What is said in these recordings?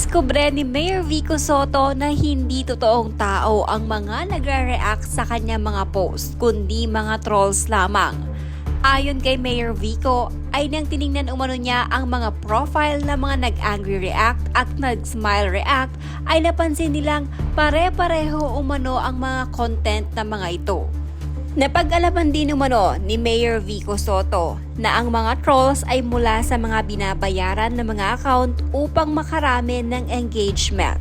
nadiskubre ni Mayor Vico Soto na hindi totoong tao ang mga nagre-react sa kanya mga post, kundi mga trolls lamang. Ayon kay Mayor Vico, ay nang tiningnan umano niya ang mga profile ng mga nag-angry react at nag-smile react, ay napansin nilang pare-pareho umano ang mga content ng mga ito. Napag-alaman din umano ni Mayor Vico Soto na ang mga trolls ay mula sa mga binabayaran ng mga account upang makarami ng engagement.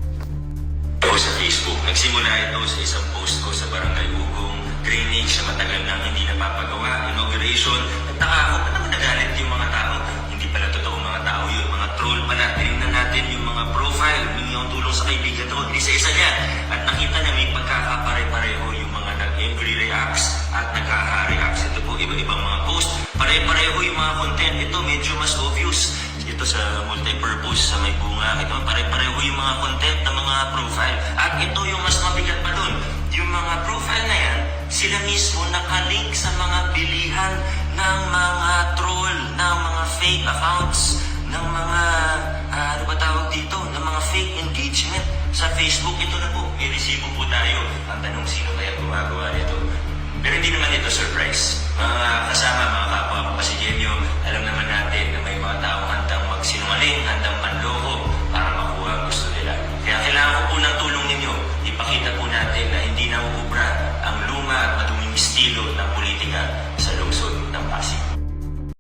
Ako sa Facebook, nagsimula ito sa isang post ko sa Barangay Ugong, drainage sa matagal nang hindi napapagawa, inauguration. Nagtaka ako, ba't naman nagalit yung mga tao? Hindi pala totoo mga tao yun, mga troll pala. Tinignan natin yung mga profile, yung yung tulong sa kaibigan ko, isa-isa niya. At nakita na may pagkakapare-pareho yung mga content. Ito medyo mas obvious ito sa multi-purpose sa may bunga. Ito, pare-pareho yung mga content ng mga profile. At ito yung mas mabigat pa dun. Yung mga profile na yan, sila mismo nakalink sa mga bilihan ng mga troll, ng mga fake accounts, ng mga, ah, ano ba tawag dito, ng mga fake engagement sa Facebook. Ito na po, may resibo po tayo. Ang tanong, silo ng politika sa lungsod ng Pasig.